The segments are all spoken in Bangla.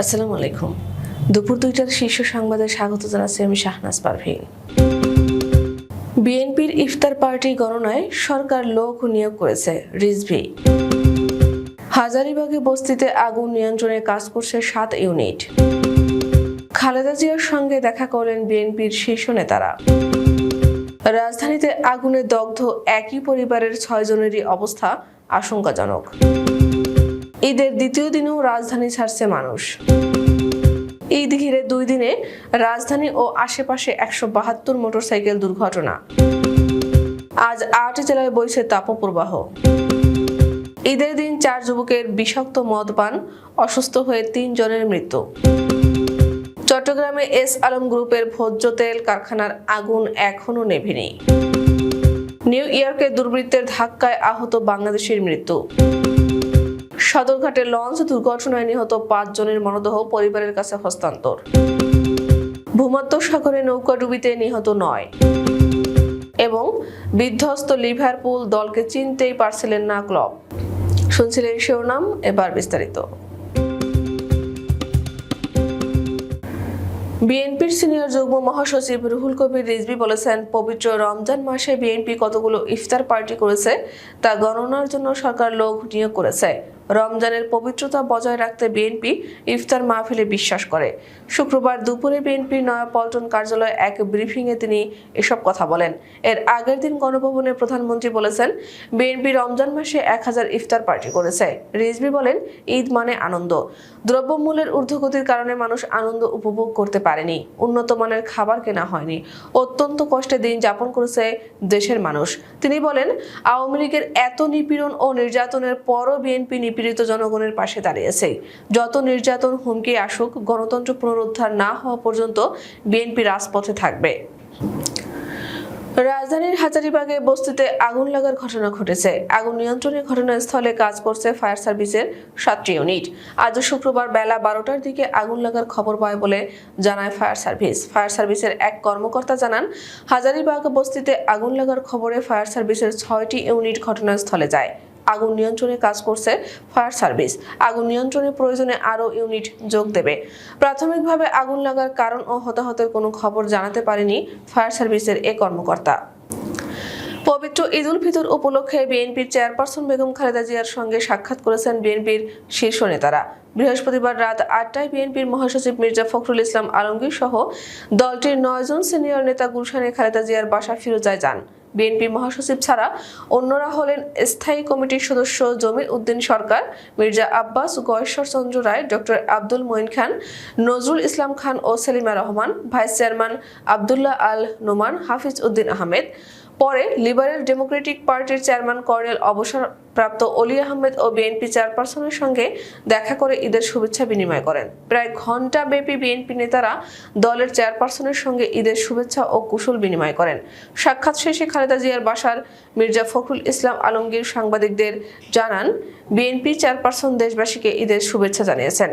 আসসালামু আলাইকুম। দুপুর দুইটার শীর্ষ সংবাদে স্বাগত জানাচ্ছি আমি শাহনাজ পারভিন বিএনপির ইফতার পার্টি গণনায় সরকার লোক নিয়োগ করেছে রিজভি। হাজারিবাগে বস্তিতে আগুন নিয়ন্ত্রণে কাজ করছে সাত ইউনিট। খালেদা জিয়ার সঙ্গে দেখা করলেন বিএনপির শীর্ষ নেতারা। রাজধানীতে আগুনে দগ্ধ একই পরিবারের ছয়জনেরই অবস্থা আশঙ্কাজনক। ঈদের দ্বিতীয় দিনেও রাজধানী ছাড়ছে মানুষ। ঈদ ঘিরে দুই দিনে রাজধানী ও আশেপাশে একশো বাহাত্তর মোটরসাইকেল দুর্ঘটনা। আজ আট জেলায় বইছে তাপপ্রবাহ। ঈদের দিন চার যুবকের বিষাক্ত মদ পান, অসুস্থ হয়ে তিন জনের মৃত্যু। চট্টগ্রামে এস আলম গ্রুপের ভোজ্য তেল কারখানার আগুন এখনও নেভেনি। নিউ ইয়র্কে দুর্বৃত্তের ধাক্কায় আহত বাংলাদেশের মৃত্যু। সদরঘাটে লঞ্চ দুর্ঘটনায় নিহত পাঁচ জনের মরদেহ পরিবারের কাছে হস্তান্তর। ভূমধ্য সাগরে নৌকা ডুবিতে নিহত নয়। এবং বিধ্বস্ত লিভারপুল দলকে চিনতেই পারছিলেন না ক্লব। শুনছিলেন শিরোনাম, এবার বিস্তারিত। বিএনপির সিনিয়র যুগ্ম মহাসচিব রুহুল কবির রিজভি বলেছেন, পবিত্র রমজান মাসে বিএনপি কতগুলো ইফতার পার্টি করেছে তা গণনার জন্য সরকার লোক নিয়োগ করেছে। রমজানের পবিত্রতা বজায় রাখতে বিএনপি ইফতার মাহফিলে বিশ্বাস করে। শুক্রবার দুপুরে বিএনপির নয়াপল্টন কার্যালয়ে এক ব্রিফিংয়ে তিনি এসব কথা বলেন। এর আগের দিন গণভবনে প্রধানমন্ত্রী বলেছেন, বিএনপি রমজান মাসে এক হাজার ইফতার পার্টি করেছে। রিজভি বলেন, ঈদ মানে আনন্দ। দ্রব্যমূল্যের ঊর্ধ্বগতির কারণে মানুষ আনন্দ উপভোগ করতে পারেনি। উন্নত মানের খাবার কেনা হয়নি। অত্যন্ত কষ্টে দিন যাপন করেছে দেশের মানুষ। তিনি বলেন, আওয়ামী লীগের এত নিপীড়ন ও নির্যাতনের পরও বিএনপি নিপীড়িত জনগণের পাশে দাঁড়িয়েছে। যত নির্যাতন হুমকি আসুক, গণতন্ত্র পুনরুদ্ধার না হওয়া পর্যন্ত বিএনপি রাজপথে থাকবে। রাজধানীর হাজারিবাগে বস্তিতে আগুন লাগার ঘটনা ঘটেছে। আগুন নিয়ন্ত্রণের ঘটনাস্থলে কাজ করছে ফায়ার সার্ভিসের সাতটি ইউনিট। আজ শুক্রবার বেলা বারোটার দিকে আগুন লাগার খবর পায় বলে জানায় ফায়ার সার্ভিস। ফায়ার সার্ভিসের এক কর্মকর্তা জানান, হাজারিবাগ বস্তিতে আগুন লাগার খবরে ফায়ার সার্ভিসের ছয়টি ইউনিট ঘটনাস্থলে যায়। আগুন নিয়ন্ত্রণে কাজ করছে ফায়ার সার্ভিস। আগুন নিয়ন্ত্রণে প্রয়োজনে আরও ইউনিট যোগ দেবে। প্রাথমিকভাবে আগুন লাগার কারণ ও হতাহতের কোনো খবর জানাতে পারেনি ফায়ার সার্ভিসের এ কর্মকর্তা। পবিত্র ঈদ উল ফিতর উপলক্ষে বিএনপির চেয়ারপারসন বেগম খালেদা জিয়ার সঙ্গে সাক্ষাৎ করেছেন বিএনপির শীর্ষ নেতারা। বৃহস্পতিবার রাত আটটায় বিএনপির মহাসচিব মির্জা ফখরুল ইসলাম আলমগীর সহ দলটির নয়জন সিনিয়র নেতা গুলশানে খালেদা জিয়ার বাসা ফিরোজায় যান। বিএনপি মহাসচিব ছাড়া অন্যরা হলেন স্থায়ী কমিটির সদস্য জমির উদ্দিন সরকার, মির্জা আব্বাস, গয়েশ্বর চন্দ্র রায়, ডক্টর আব্দুল মঈন খান, নজরুল ইসলাম খান ও সেলিমা রহমান, ভাইস চেয়ারম্যান আবদুল্লাহ আল নোমান, হাফিজ উদ্দিন আহমেদ। পরে লিবারেল ডেমোক্রেটিক পার্টির চেয়ারম্যান কর্নেল অবসরপ্রাপ্ত অলি আহমেদ ও বিএনপি চেয়ারপারসনের সঙ্গে দেখা করে ঈদের শুভেচ্ছা বিনিময় করেন। প্রায় ঘণ্টা ব্যাপী বিএনপি নেতারা দলের চেয়ারপারসনের সঙ্গে ঈদের শুভেচ্ছা ও কুশল বিনিময় করেন। সাক্ষাৎ শেষে খালেদা জিয়ার বাসার মির্জা ফখরুল ইসলাম আলমগীর সাংবাদিকদের জানান, বিএনপি চেয়ারপারসন দেশবাসীকে ঈদের শুভেচ্ছা জানিয়েছেন।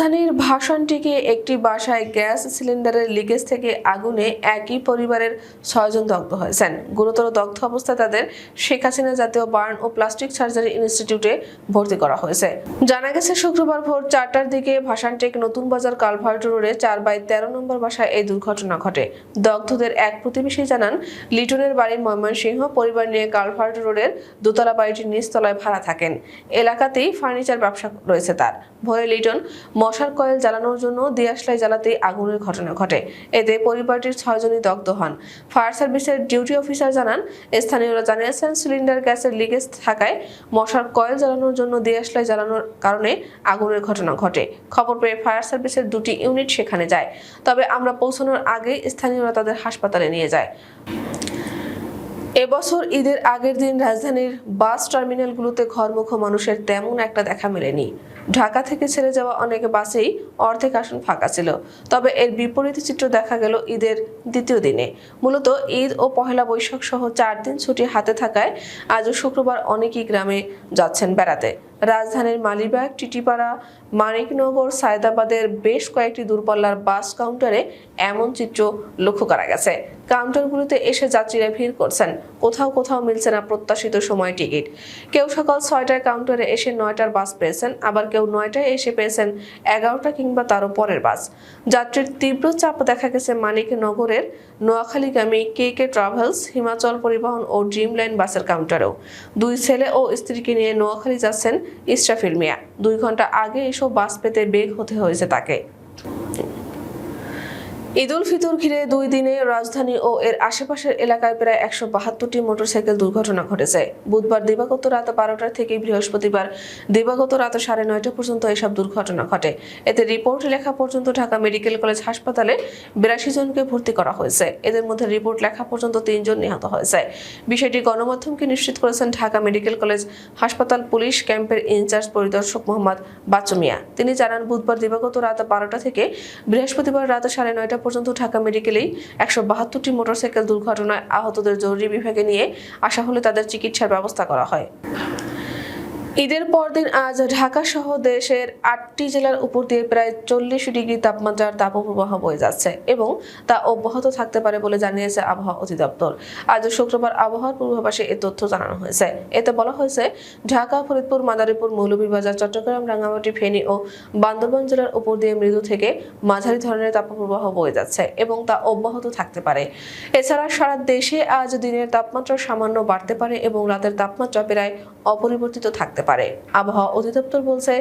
রাজধানীর ভাষণটিকে একটি বাসায় গ্যাস সিলিন্ডারের লিকেজ থেকে আগুনে একই পরিবারের ছয়জন দগ্ধ হয়েছেন। গুরুতর দগ্ধ অবস্থায় তাদের শেখ হাসিনা জাতীয় বার্ন ও প্লাস্টিক সার্জারি ইনস্টিটিউটে ভর্তি করা হয়েছে। জানা গেছে, শুক্রবার ভোর চারটার দিকে ভাষানটেক নতুন বাজার কালভার্ট রোডে চার বাই তেরো নম্বর বাসায় এই দুর্ঘটনা ঘটে। দগ্ধদের এক প্রতিবেশী জানান, লিটনের বাড়ি ময়মনসিংহ, পরিবার নিয়ে কালভার্ট রোডের দোতলা বাড়িটির নিচতলায় ভাড়া থাকেন। এলাকাতেই ফার্নিচার ব্যবসা রয়েছে তার। ভোরে লিটন মশার কয়েল জ্বালানোর জন্য দিয়াশলাই জ্বালাতেই আগুনের ঘটনা ঘটে। এতে পরিবারটির ছয়জনই দগ্ধ হন। ফায়ার সার্ভিসের ডিউটি অফিসার জানান, স্থানীয়রা জানিয়েছেন সিলিন্ডার গ্যাসের লিকেজ থাকায় মশার কয়েল জ্বালানোর জন্য দিয়াশলাই জ্বালানোর কারণে আগুনের ঘটনা ঘটে। খবর পেয়ে ফায়ার সার্ভিসের দুটি ইউনিট সেখানে যায়। তবে আমরা পৌঁছানোর আগেই স্থানীয়রা তাদের হাসপাতালে নিয়ে যায়। এবছর ঈদের আগের দিন রাজধানীর বাস টার্মিনালগুলোতে ঘরমুখ মানুষের তেমন একটা দেখা মেলেনি। ঢাকা থেকে ছেড়ে যাওয়া অনেক বাসেই অর্ধেক আসন ফাঁকা ছিল। তবে এর বিপরীত চিত্র দেখা গেল ঈদের দ্বিতীয় দিনে। মূলত ঈদ ও পহেলা বৈশাখ সহ চার দিন ছুটি হাতে থাকায় আজও শুক্রবার অনেকেই গ্রামে যাচ্ছেন বেড়াতে। রাজধানীর মালিবাগ, টিটিপাড়া, মানিকনগর, সায়দাবাদের বেশ কয়েকটি দূরপাল্লার বাস কাউন্টারে এমন চিত্র লক্ষ্য করা গেছে। কাউন্টারগুলোতে এসে যাত্রীরা ভিড় করছেন। কোথাও কোথাও মিলছে না প্রত্যাশিত সময় টিকিট। কেউ সকাল ছয়টায় কাউন্টারে এসে নয়টার বাস পেয়েছেন, আবার কেউ নয়টায় এসে পেয়েছেন এগারোটা কিংবা তারও পরের বাস। যাত্রীর তীব্র চাপ দেখা গেছে মানিকনগরের নোয়াখালীগামী কে কে ট্রাভেলস, হিমাচল পরিবহন ও ড্রিম লাইন বাসের কাউন্টারেও। দুই ছেলে ও স্ত্রীকে নিয়ে নোয়াখালী যাচ্ছেন ইসরাফিল মিয়া। দুই ঘণ্টা আগে এসব বাস পেতে বেগ হতে হয়েছে তাকে। ঈদ উল ফিতর ঘিরে দুই দিনে রাজধানী ও এর আশেপাশের এলাকায় প্রায় একশো বাহাত্তরটি মোটরসাইকেল দুর্ঘটনা ঘটেছে। বুধবার দিবাগত রাত বারোটা থেকে বৃহস্পতিবার দিবাগত রাত সাড়ে নয়টা পর্যন্ত এসব দুর্ঘটনা ঘটে। এতে রিপোর্ট লেখা পর্যন্ত ঢাকা মেডিকেল কলেজ হাসপাতালে বিরাশি জনকে ভর্তি করা হয়েছে। এদের মধ্যে রিপোর্ট লেখা পর্যন্ত তিনজন নিহত হয়েছে। বিষয়টি গণমাধ্যমকে নিশ্চিত করেছেন ঢাকা মেডিকেল কলেজ হাসপাতাল পুলিশ ক্যাম্পের ইনচার্জ পরিদর্শক মোহাম্মদ বাচ্চু মিয়া। তিনি জানান, বুধবার দিবাগত রাত বারোটা থেকে বৃহস্পতিবার রাত সাড়ে নয়টা পর্যন্ত ঢাকা মেডিকেলেই একশো বাহাত্তরটি মোটরসাইকেল দুর্ঘটনায় আহতদের জরুরি বিভাগে নিয়ে আসা হলে তাদের চিকিৎসার ব্যবস্থা করা হয়। ঈদের পরদিন আজ ঢাকা সহ দেশের আটটি জেলার উপর দিয়ে প্রায় চল্লিশ ডিগ্রি তাপমাত্রার তাপপ্রবাহ বয়ে যাচ্ছে এবং তা অব্যাহত থাকতে পারে বলে জানিয়েছে আবহাওয়া অধিদপ্তর। আজ শুক্রবার আবহাওয়ার পূর্বাভাসে এ তথ্য জানানো হয়েছে। এতে বলা হয়েছে, ঢাকা, ফরিদপুর, মাদারীপুর, মৌলভীবাজার, চট্টগ্রাম, রাঙ্গামাটি, ফেনী ও বান্দরবান জেলার উপর দিয়ে মৃদু থেকে মাঝারি ধরনের তাপপ্রবাহ বয়ে যাচ্ছে এবং তা অব্যাহত থাকতে পারে। এছাড়া সারা দেশে আজ দিনের তাপমাত্রা সামান্য বাড়তে পারে এবং রাতের তাপমাত্রা প্রায় অপরিবর্তিত থাকতে পারে। আবহাওয়া অধিদপ্তর বলছে,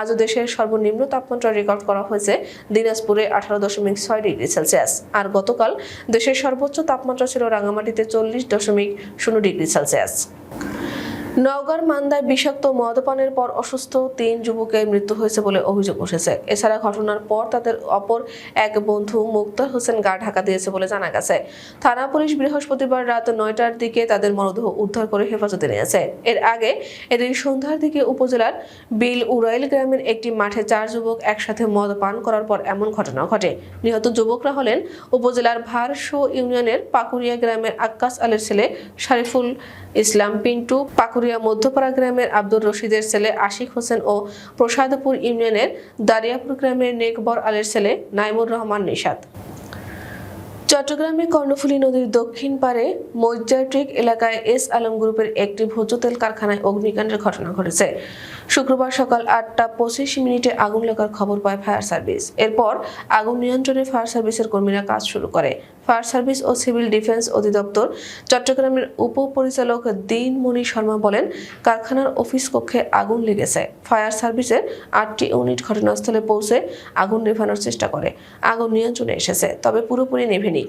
আজ দেশের সর্বনিম্ন তাপমাত্রা রেকর্ড করা হয়েছে দিনাজপুরে আঠারো দশমিক ছয় ডিগ্রি সেলসিয়াস। আর গতকাল দেশের সর্বোচ্চ তাপমাত্রা ছিল রাঙামাটিতে চল্লিশ দশমিক শূন্য ডিগ্রি সেলসিয়াস। নওগাঁর মান্দায় বিষাক্ত মদপানের পর অসুস্থ তিন যুবকের মৃত্যু হয়েছে বলে অভিযোগ উঠেছে। এছাড়া ঘটনার পর তাদের অপর এক বন্ধু মুক্তার হোসেন গা ঢাকা দিয়েছে বলে জানা গেছে। থানা পুলিশ বৃহস্পতিবার রাত নয়টার দিকে তাদের মরদেহ উদ্ধার করে হেফাজতে নিয়েছে। এর আগে এদিন সন্ধ্যার দিকে উপজেলার বিল উরাইল গ্রামের একটি মাঠে চার যুবক একসাথে মদ পান করার পর এমন ঘটনা ঘটে। নিহত যুবকরা হলেন উপজেলার ভারসো ইউনিয়নের পাকুরিয়া গ্রামের আক্কাস আলীর ছেলে শারিফুল ইসলাম পিন্টু পাকুরিয়া মধ্যপাড়া গ্রামের আব্দুর রশিদের ছেলে আশিক হোসেন ও প্রসাদপুর ইউনিয়নের দারিয়াপুর গ্রামের নেকবর আলের ছেলে নাইমুর রহমান নিশাদ চট্টগ্রামে কর্ণফুলী নদীর দক্ষিণ পারে মৈজাট্রিক এলাকায় এস আলম গ্রুপের একটি ভোজ্য তেল কারখানায় অগ্নিকাণ্ডের ঘটনা ঘটেছে। শুক্রবার সকাল আটটা পঁচিশ মিনিটে আগুন লাগার খবর পায় ফায়ার সার্ভিস। এরপর আগুন নিয়ন্ত্রণে ফায়ার সার্ভিসের কর্মীরা কাজ শুরু করে। ফায়ার সার্ভিস ও সিভিল ডিফেন্স অধিদপ্তর চট্টগ্রামের উপপরিচালক দিনমণি শর্মা বলেন, কারখানার অফিস কক্ষে আগুন লেগেছে। ফায়ার সার্ভিসের আটটি ইউনিট ঘটনাস্থলে পৌঁছে আগুন নেভানোর চেষ্টা করে। আগুন নিয়ন্ত্রণে এসেছে, তবে পুরোপুরি নেভেনি।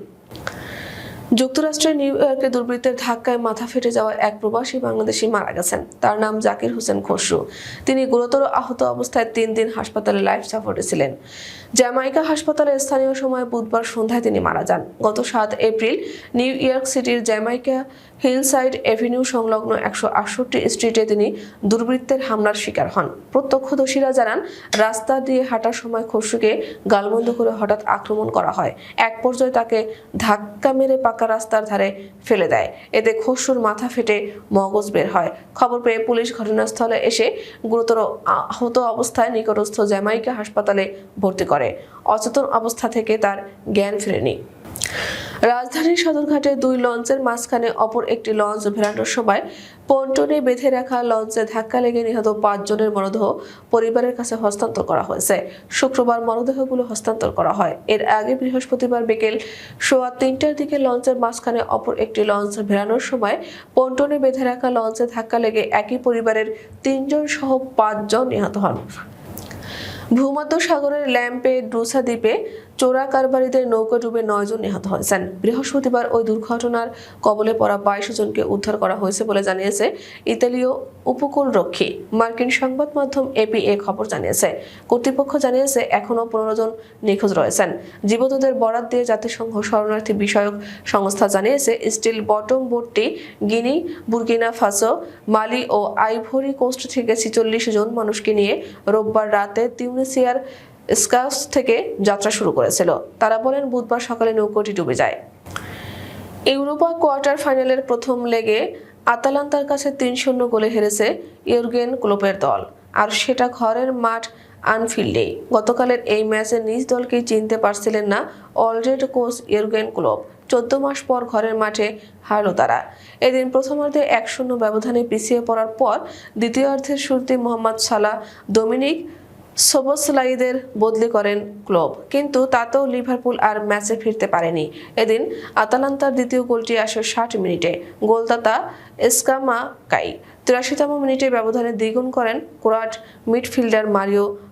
যুক্তরাষ্ট্রের নিউ ইয়র্কে দুর্বৃত্তের ধাক্কায় মাথা ফেটে যাওয়া এক প্রবাসী বাংলাদেশি মারা গেছেন। তার নাম জাকির হোসেন খসরু। তিনি গুরুতর আহত অবস্থায় তিন দিন হাসপাতালে লাইফ সাপোর্টে ছিলেন। জ্যামাইকা হাসপাতালে স্থানীয় সময় বুধবার সন্ধ্যায় তিনি মারা যান। গত সাত এপ্রিল নিউ ইয়র্ক সিটির জ্যামাইকা হিলসাইড এভিনিউ সংলগ্ন একশো আটষট্টি স্ট্রিটে তিনি দুর্বৃত্তের হামলার শিকার হন। প্রত্যক্ষদর্শীরা জানান, রাস্তা দিয়ে হাঁটার সময় খসরুকে গালবন্ধ করে হঠাৎ আক্রমণ করা হয়। এক পর্যায়ে তাকে ধাক্কা মেরে পাকা রাস্তার ধারে ফেলে দেয়। এতে খসরুর মাথা ফেটে মগজ বের হয়। খবর পেয়ে পুলিশ ঘটনাস্থলে এসে গুরুতর আহত অবস্থায় নিকটস্থ জ্যামাইকা হাসপাতালে ভর্তি করে। অচেতন অবস্থা থেকে তার জ্ঞান ফেরেনি। রাজধানীর সদরঘাটে দুই লঞ্চের মাঝখানে অপর একটি লঞ্চ ভেড়ানোর সময় পন্টনে বেঁধে রাখা লঞ্চে ধাক্কা লেগে নিহত পাঁচজনের মরদেহ পরিবারের কাছে হস্তান্তর করা হয়েছে। শুক্রবার মরদেহগুলো হস্তান্তর করা হয়। এর আগে বৃহস্পতিবার বিকেল সোয়া তিনটার দিকে লঞ্চের মাঝখানে অপর একটি লঞ্চ ভেড়ানোর সময় পন্টনে বেঁধে রাখা লঞ্চে ধাক্কা লেগে একই পরিবারের তিনজন সহ পাঁচজন নিহত হন। ভূমধ্য সাগরের ল্যাম্পে ড্রুসা দ্বীপে চোরা কারবারিদের নৌকা ডুবে নয়জন নিহত হয়েছেন। বৃহস্পতিবার ওই দুর্ঘটনার কবলে পড়া বাইশ জনকে উদ্ধার করা হয়েছে বলে জানিয়েছে ইতালীয় উপকূল রক্ষী মার্কিন সংবাদ মাধ্যম এপি এ খবর জানিয়েছে। কর্তৃপক্ষ জানিয়েছে, এখনও পনেরো জন নিখোঁজ রয়েছেন। জীবিতদের বরাত দিয়ে জাতিসংঘ শরণার্থী বিষয়ক সংস্থা জানিয়েছে, স্টিল বটম বোটটি গিনি, বুর্কিনা ফাসো, মালি ও আইভরি কোস্ট থেকে ছিচল্লিশ জন মানুষকে নিয়ে রোববার রাতে তিউনিসিয়ার স্কাস থেকে যাত্রা শুরু করেছিল। তারা বলেন, বুধবার সকালে নৌকোটি ডুবে যায়। ইউরোপা কোয়ার্টার ফাইনালের প্রথম লেগে আতালান্তার কাছে তিন শূন্য গোলে হেরেছে ইউরগেন ক্লোপের দল। আর সেটা ঘরের মাঠ আনফিল্ডেই গতকালের এই ম্যাচে নিজ দলকেই চিনতে পারছিলেন না অলরেড কোচ ইউরগেন ক্লোপ। চোদ্দ মাস পর ঘরের মাঠে হারল তারা। এদিন প্রথমার্ধে এক শূন্য ব্যবধানে পিছিয়ে পড়ার পর দ্বিতীয়ার্ধের শুরুতে মোহাম্মদ সালাহ ডোমিনিক সোবসলাইদের বদলি করেন ক্লোব। কিন্তু তাতেও লিভারপুল আর ম্যাচে ফিরতে পারেনি। এদিন আতালান্তার দ্বিতীয় গোলটি আসে ষাট মিনিটে। গোলদাতা এসকামা কাই তিরাশিতম মিনিটে ব্যবধানে দ্বিগুণ করেন কোরাট মিডফিল্ডার মারিও